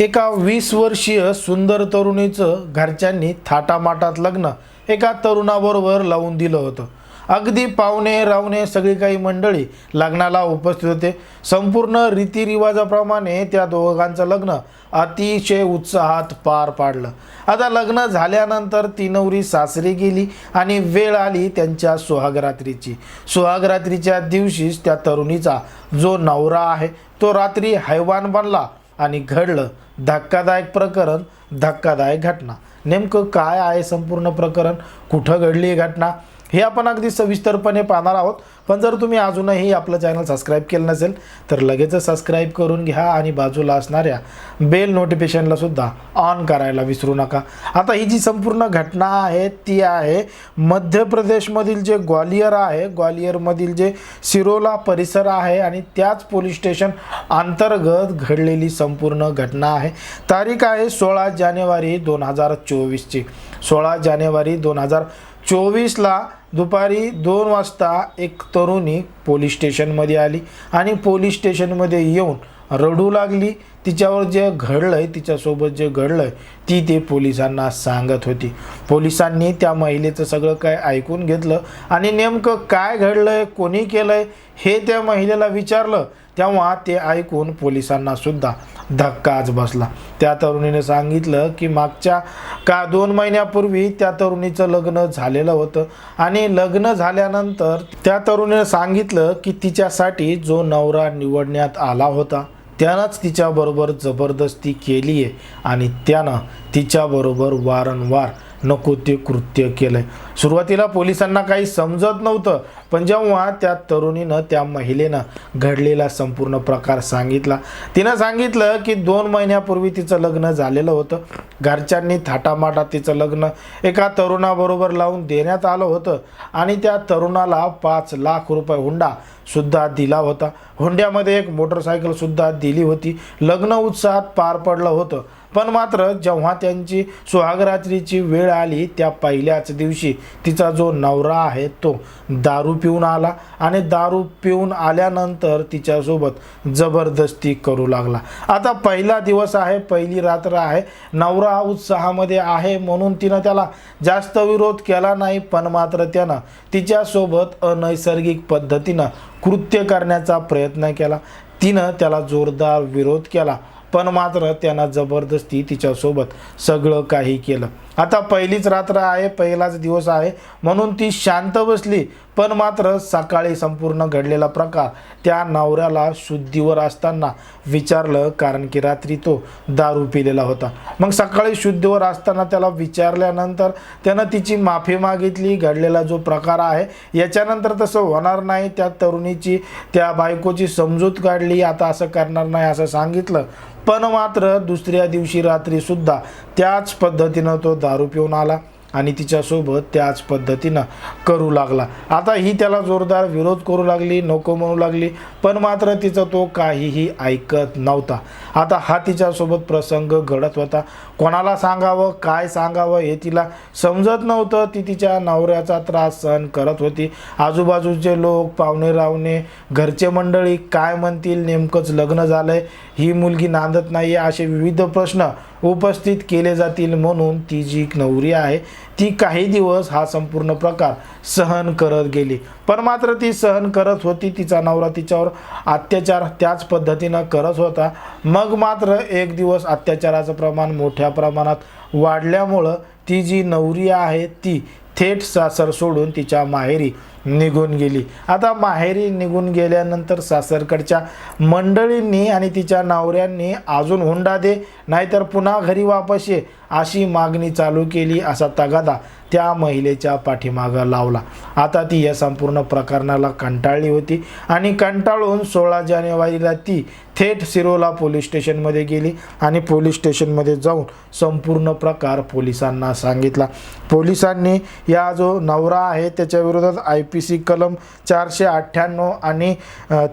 एका वीस वर्षीय सुंदर तरुणीचं घरच्यांनी थाटामाटात लग्न एका तरुणाबरोबर लावून दिलं होतं. अगदी पाहुणे रावणे सगळी काही मंडळी लग्नाला उपस्थित होते. संपूर्ण रीतिरिवाजाप्रमाणे त्या दोघांचं लग्न अतिशय उत्साहात पार पाडलं. आता लग्न झाल्यानंतर ती नवरी सासरी गेली आणि वेळ आली त्यांच्या सुहागरात्रीची. सुहागरात्रीच्या दिवशीच त्या तरुणीचा जो नवरा आहे तो रात्री हैवान बनला आणि घडलं धक्कादायक प्रकरण धक्कादायक घटना. नेमकं काय आहे संपूर्ण प्रकरण? कुठं घडली ही घटना? हे आपण अगदी सविस्तरपणे पाहणार आहोत. पण जर तुम्ही अजूनही आपलं चॅनल सबस्क्राईब केलं नसेल तर लगेच सबस्क्राईब करून घ्या आणि बाजूला असणाऱ्या बेल नोटिफिकेशनला सुद्धा ऑन करायला विसरू नका. आता ही जी संपूर्ण घटना आहे ती आहे मध्य प्रदेशमधील जे ग्वालियर आहे ग्वालियरमधील जे सिरोला परिसर आहे आणि त्याच पोलीस स्टेशन अंतर्गत घडलेली संपूर्ण घटना आहे. तारीख आहे सोळा जानेवारी दोन हजार चोवीसची. सोळा जानेवारी दोन हजार चोवीसला दुपारी दोन वाजता एक तरुणी पोलीस स्टेशनमध्ये आली आणि पोलीस स्टेशनमध्ये येऊन रडू लागली. तिच्यावर जे घडलं आहे तिच्यासोबत जे घडलं आहे ती ते पोलिसांना सांगत होती. पोलिसांनी त्या महिलेचं सगळं काय ऐकून घेतलं आणि नेमकं काय घडलं आहे कोणी केलं आहे हे त्या महिलेला विचारलं. तेव्हा ते ऐकून पोलिसांना सुद्धा धक्काच बसला. त्या तरुणीने सांगितलं की मागच्या का दोन महिन्यापूर्वी त्या तरुणीचं लग्न झालेलं होतं आणि लग्न झाल्यानंतर त्या तरुणीने सांगितलं की तिच्यासाठी जो नवरा निवडण्यात आला होता त्यानंच तिच्याबरोबर जबरदस्ती केली आहे आणि त्यानं तिच्याबरोबर वारंवार नको ते कृत्य केलं आहे सुरुवातीला पोलिसांना काही समजत नव्हतं पण जेव्हा त्या तरुणीनं त्या महिलेनं घडलेला संपूर्ण प्रकार सांगितला तिनं सांगितलं की दोन महिन्यापूर्वी तिचं लग्न झालेलं होतं. घरच्यांनी थाटामाटात तिचं लग्न एका तरुणाबरोबर लावून देण्यात आलं होतं आणि त्या तरुणाला पाच लाख रुपये हुंडा सुद्धा दिला होता. हुंड्यामध्ये एक मोटरसायकलसुद्धा दिली होती. लग्न उत्साहात पार पडलं होतं. पण मात्र जेव्हा त्यांची सुहागरात्रीची वेळ आली त्या पहिल्याच दिवशी तिचा जो नवरा आहे तो दारू पिऊन आला आणि दारू पिऊन आल्यानंतर तिच्यासोबत जबरदस्ती करू लागला. आता पहिला दिवस आहे पहिली रात्र आहे. नवरा उत्साहामध्ये आहे म्हणून तिनं त्याला जास्त विरोध केला नाही पण मात्र त्यानं तिच्यासोबत अनैसर्गिक पद्धतीनं कृत्य करण्याचा प्रयत्न केला. तिनं त्याला जोरदार विरोध केला पण मात्र त्यानं जबरदस्ती तिच्यासोबत सगळं काही केलं. आता पहिलीच रात्र आहे पहिलाच दिवस आहे. म्हणून ती शांत बसली. पण मात्र सकाळी संपूर्ण घडलेला प्रकार त्या नवऱ्याला शुद्धीवर असताना विचारलं कारण की रात्री तो दारू पिलेला होता. मग सकाळी शुद्धीवर असताना त्याला विचारल्यानंतर त्यानं तिची माफी मागितली. घडलेला जो प्रकार आहे याच्यानंतर तसं होणार नाही. त्या तरुणीची त्या बायकोची समजूत काढली. आता असं करणार नाही असं सांगितलं. पण मात्र दुसऱ्या दिवशी रात्रीसुद्धा त्याच पद्धतीनं तो दारू पिऊन आला. आणि तिच्यासोबत त्याच पद्धतीनं करू लागला. आता ही त्याला जोरदार विरोध करू लागली नको म्हणू लागली पण मात्र तिचं तो काहीही ऐकत नव्हता. आता हा तिच्यासोबत प्रसंग घडत होता. कोणाला सांगावं काय सांगावं हे तिला समजत नव्हतं. ती तिच्या नवऱ्याचा त्रास सहन करत होती. आजूबाजूचे लोक पाहुणे रावणे घरचे मंडळी काय म्हणतील नेमकंच लग्न झालंय. ही मुलगी नांदत नाही असे विविध प्रश्न उपस्थित केले जातील म्हणून ती जी नवरी आहे ती काही दिवस हा संपूर्ण प्रकार सहन करत गेली. पण मात्र ती सहन करत होती तिचा नवरा तिच्यावर अत्याचार त्याच पद्धतीनं करत होता. मग मात्र एक दिवस अत्याचाराचं प्रमाण मोठ्या प्रमाणात वाढल्यामुळं ती जी नवरी आहे ती थेट सासर सोडून तिच्या माहेरी निघून गेली. आता माहेरी निघून गेल्यानंतर सासरकडच्या मंडळींनी आणि तिच्या नवऱ्यांनी अजून हुंडा दे नाहीतर पुन्हा घरी वापस ये. अशी मागणी चालू केली असा तगादा त्या महिलेच्या पाठीमागं लावला. आता ती या संपूर्ण प्रकरणाला कंटाळली होती आणि कंटाळून सोळा जानेवारीला ती थेट सिरोला पोलीस स्टेशनमध्ये गेली आणि पोलीस स्टेशनमध्ये जाऊन संपूर्ण प्रकार पोलिसांना सांगितला. पोलिसांनी या जो नवरा आहे त्याच्याविरोधात आय पी सी कलम चारशे अठ्ठ्याण्णव आणि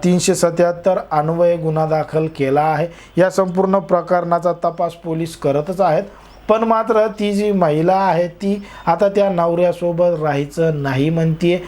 तीनशे सत्याहत्तर अन्वय गुन्हा दाखल केला आहे. या संपूर्ण प्रकरणाचा तपास पोलीस करतच आहेत. पण मात्र ती जी महिला आहे ती आता त्या नवऱ्यासोबत राहायचं नाही म्हणतीये.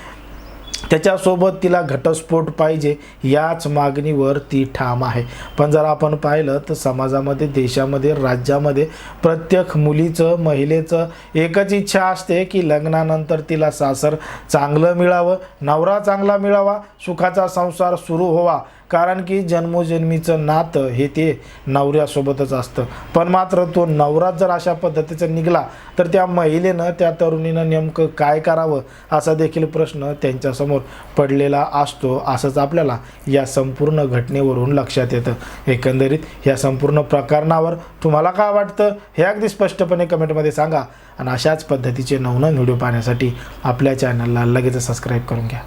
त्याच्यासोबत तिला घटस्फोट पाहिजे याच मागणीवर ती ठाम आहे. पण जर आपण पाहिलं तर समाजामध्ये देशामध्ये राज्यामध्ये प्रत्येक मुलीचं महिलेचं एकच इच्छा असते की लग्नानंतर तिला सासर चांगलं मिळावं नवरा चांगला मिळावा सुखाचा संसार सुरू व्हावा. कारण की जन्मोजन्मीचं नातं हे ते नवऱ्यासोबतच असतं. पण मात्र तो नवरा जर अशा पद्धतीचा निघाला तर त्या महिलेनं त्या तरुणीनं नेमकं काय करावं असा देखील प्रश्न त्यांच्यासमोर पडलेला असतो असंच आपल्याला या संपूर्ण घटनेवरून लक्षात येतं. एकंदरीत या संपूर्ण प्रकरणावर तुम्हाला काय वाटतं हे अगदी स्पष्टपणे कमेंटमध्ये सांगा. आणि अशाच पद्धतीचे नवनवीन व्हिडिओ पाहण्यासाठी आपल्या चॅनलला लगेच सबस्क्राईब करून घ्या.